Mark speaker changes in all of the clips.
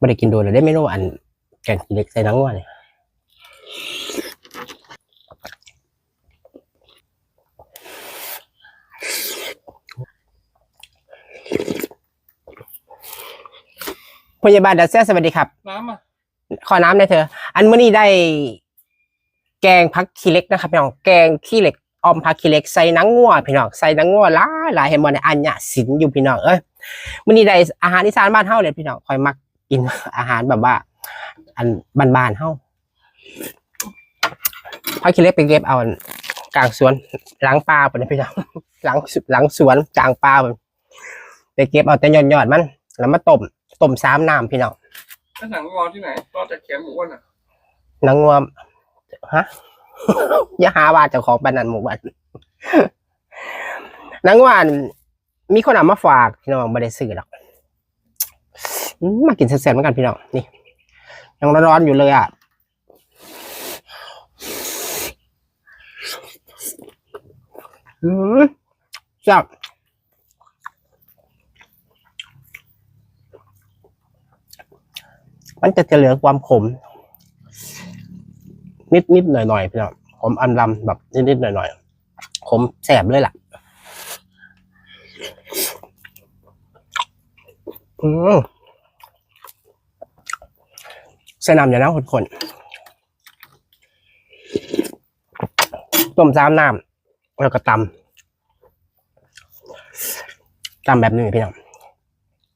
Speaker 1: ไม่ได้กินโดนเลยได้ไม่รู้อันแกงขี้เหล็กใส่น้ำงัวเนี่ยพยาบาลดัซเซียสวัสดีครับ
Speaker 2: น้ำอะ
Speaker 1: ขอน้ำหน่อยเธอ อันเมื่อนี้ได้ แกงพักขี้เหล็กนะครับพี่น้องแกงขี้เหล็กออมพักขี้เหล็กใส่หนังงัวพี่น้องใส่หนังงัวหลายหลายเห็นบ่ในอันเนี้ยสินอยู่พี่น้องเอ้ยมื่อนี้ได้อาหารอีสานบ้านเฮาเลยพี่น้องคอยมัก กินอาหารแบบว่า อันบ้านๆเฮาพักขี้เหล็กไปเก็บเอาอันกลางสวนหลังป่าไปนะพี่น้องหลังหลังสวนกลางป่าพุ่นไปเก็บเอาแต่ยอดๆมัน แล้วมาต้มต้มซ้ำน้ำพี่น้อง
Speaker 2: แล้วหนังงอที่ไหนรอดจากแขนหมูอ้วนอะ
Speaker 1: นางงวมฮะอย่าหาว่าเจ้าของปานนันหมู่บ้านนางวานมีคนเอามาฝากพี่น้องไม่ได้ซื้อหรอกอื มากินเสร็จๆเหมือนกันพี่น้องนี่ยังร้อนๆอยู่เลยอะอืมจับมันจะจะเหลือความขม นิดนิดหน่อยหน่อยๆพี่น้องขมอันลำแบบนิดนิดหน่อยหน่อยๆขมแสบเลยล่ะอืม ใส่น้ำอย่านะคนๆต้มซ้ำน้ำแล้วก็ตำตำแบบนี้พี่น้อง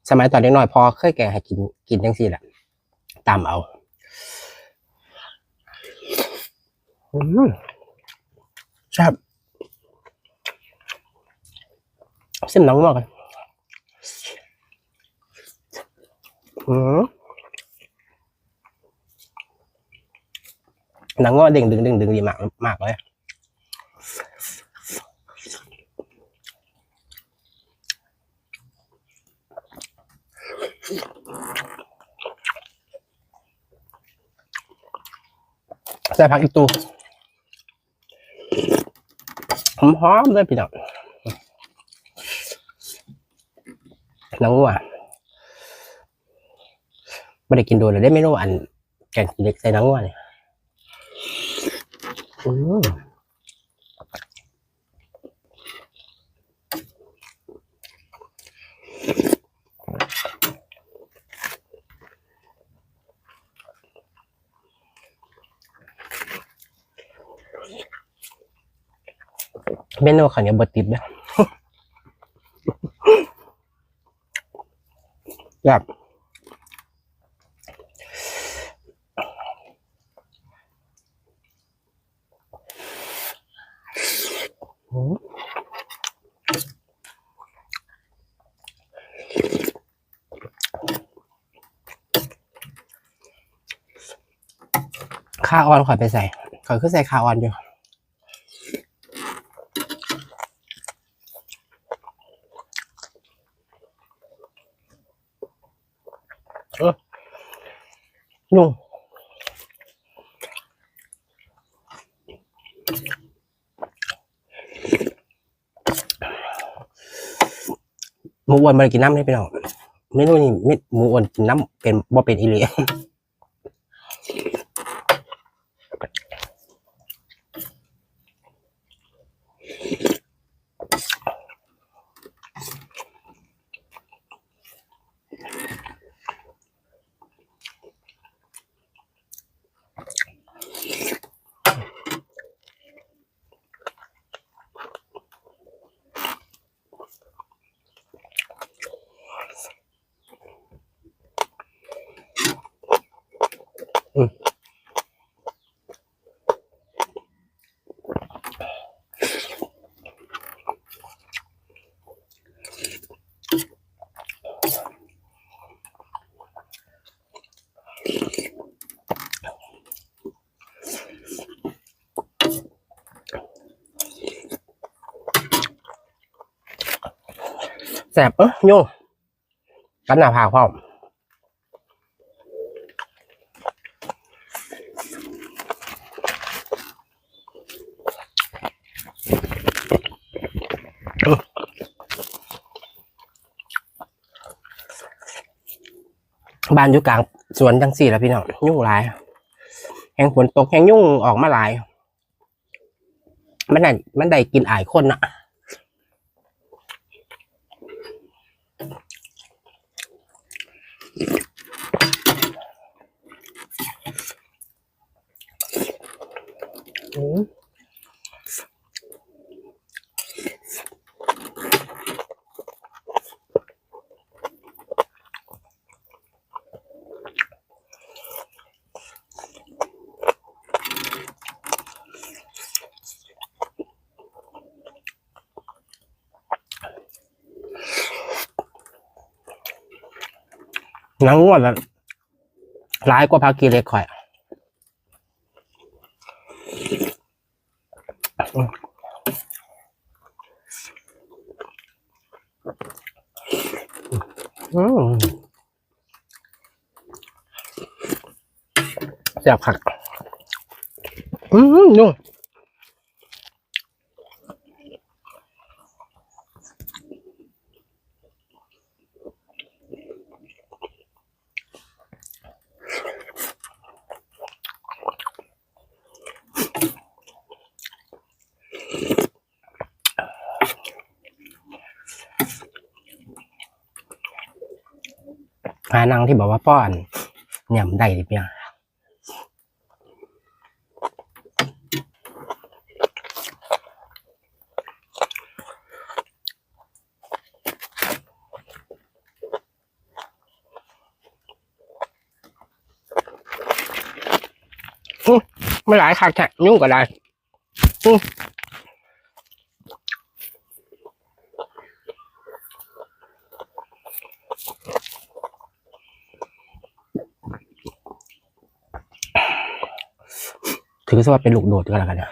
Speaker 1: สมัยตอนเด็กน้อยพอเคยแกงให้กินกินจังสี่แหละตำเอาอืมแซ่บเส้นหนังมากเลยอืม หนังงอเด้งดึงดึงดึงดีมากมากเลยใส่ผักอีกตัวหอมหอมเลยพี่น้องหนังวัวไม่ได้กินโดนเลยได้ไม่รู้อันแกงขี้เล็กใส่หนังวัวเนี่ย อืมเมนูข้าวเหนียวบดติบเนี่ยแบบ ข้าวอ่อนขอยไปใส่ ขอยคือใส่ข้าวอ่อนอยู่นุ่ง มูอ้วนมากินน้ำได้ไปหรอกเมนูนี้เม็ดหมูอ้วนกินน้ำเป็นบ่เป็นอีเลี แสบเอ้ยโยงกันหน้าผากพร้อมบ้านอยู่กลางสวนจังสี่แล้วพี่น้องยุ่งหลายแหงฝนตกแหงยุ่งออกมาหลาย มันได้มันได้กินอายคนอะ หนังงวดละร้ายกว่าพากีเล็กข่อย อืม แซ่บผัก อืมนุ่ม หานางที่บอกว่าป้อนเนี่ยมันได้ดิเปียอื้อไม่หลายคักแท้ยุ่งก็ได้ ถือซะว่าเป็นลูกโดดก็แล้วกันนะ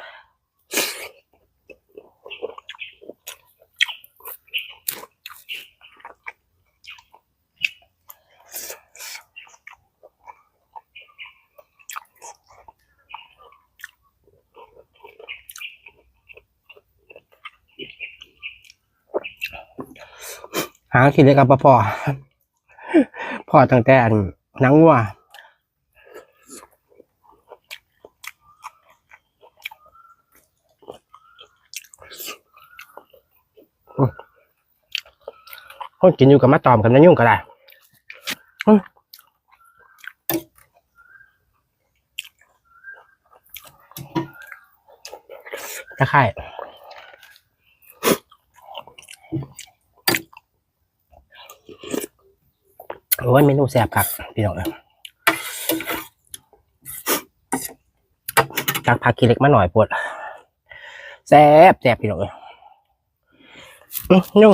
Speaker 1: หาคิดได้กับพ่อพ่อตั้งแต่นหนังวัว คนกินอยู่กับมาตอมกับน้ายุ่งก็ได้ตะไคร่โอ้ยเมนูแซ่บคักพี่น้องเอ้ยตักผักขี้เล็กมาหน่อยปวดแซ่บแซ่บพี่น้องเอ้ยอื้อยุ่ง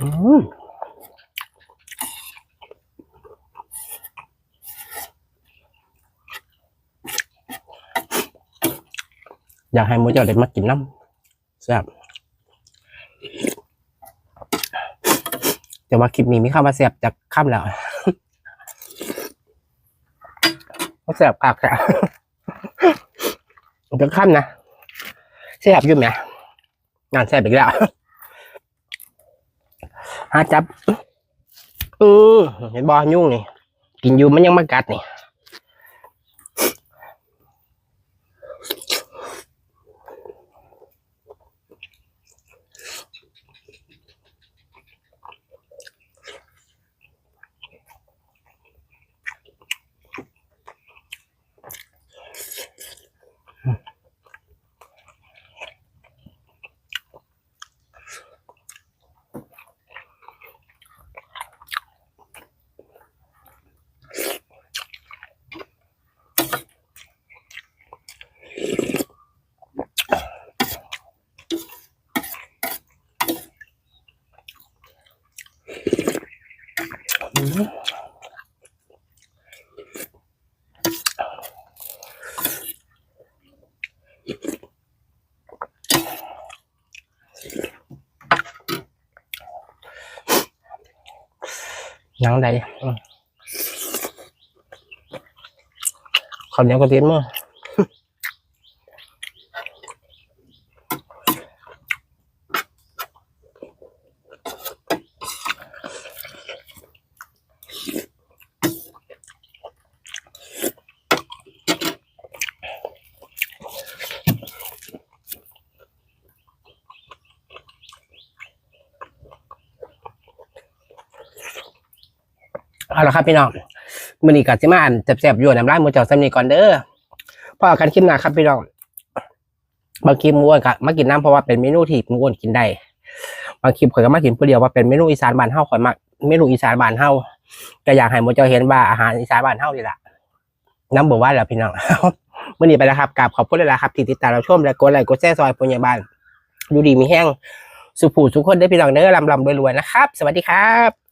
Speaker 1: อืมอยากให้มูเจ้าเด็ดมากินน้ำแซ่บแต่ว่าคลิปนี้มีคำว่าแซ่บจากข้ามแล้วว่าแซ่บปากแซ่บจะข้ามนะแซ่บอยู่ไหมงานแซ่บอีกแล้ว หาจับ เออ เห็นบอยุ่งนี่ กินอยู่มันยังมากัดนี่ หนังใดอืมขาวเหนียวกระเทียมมั้ง เอาละครับพี่น้องมือนี้ก็สิมาอันแซ่บๆอยู่น้ำลายหมูเจ้าซ้ำนี้ก่อนเด้อพอกันคลิปหน้าครับพี่น้องบางคลิปมูวนก็มากินน้ำเพราะว่าเป็นเมนูที่มูวนกินได้บางคลิปข่อยก็มากินผู้เดียวว่าเป็นเมนูอีสานบ้านเฮาข่อยมักเมนูอีสานบ้านเฮาก็อยากให้หมูเจ้าเห็นว่าอาหารอีสานบ้านเฮานี่ล่ะน้ำบ่ว่าแล้วพี่น้องมื่อนี้ไปแล้วครับกราบขอบคุณเลยละครับที่ติดตามเราชมและกดไลค์กดแชร์ซอยปุญญาบาลดูดีมีแห้งสุขผูสุขคนได้อพี่น้องเด้อลำลำรวยๆนะครับ สวัสดีครับ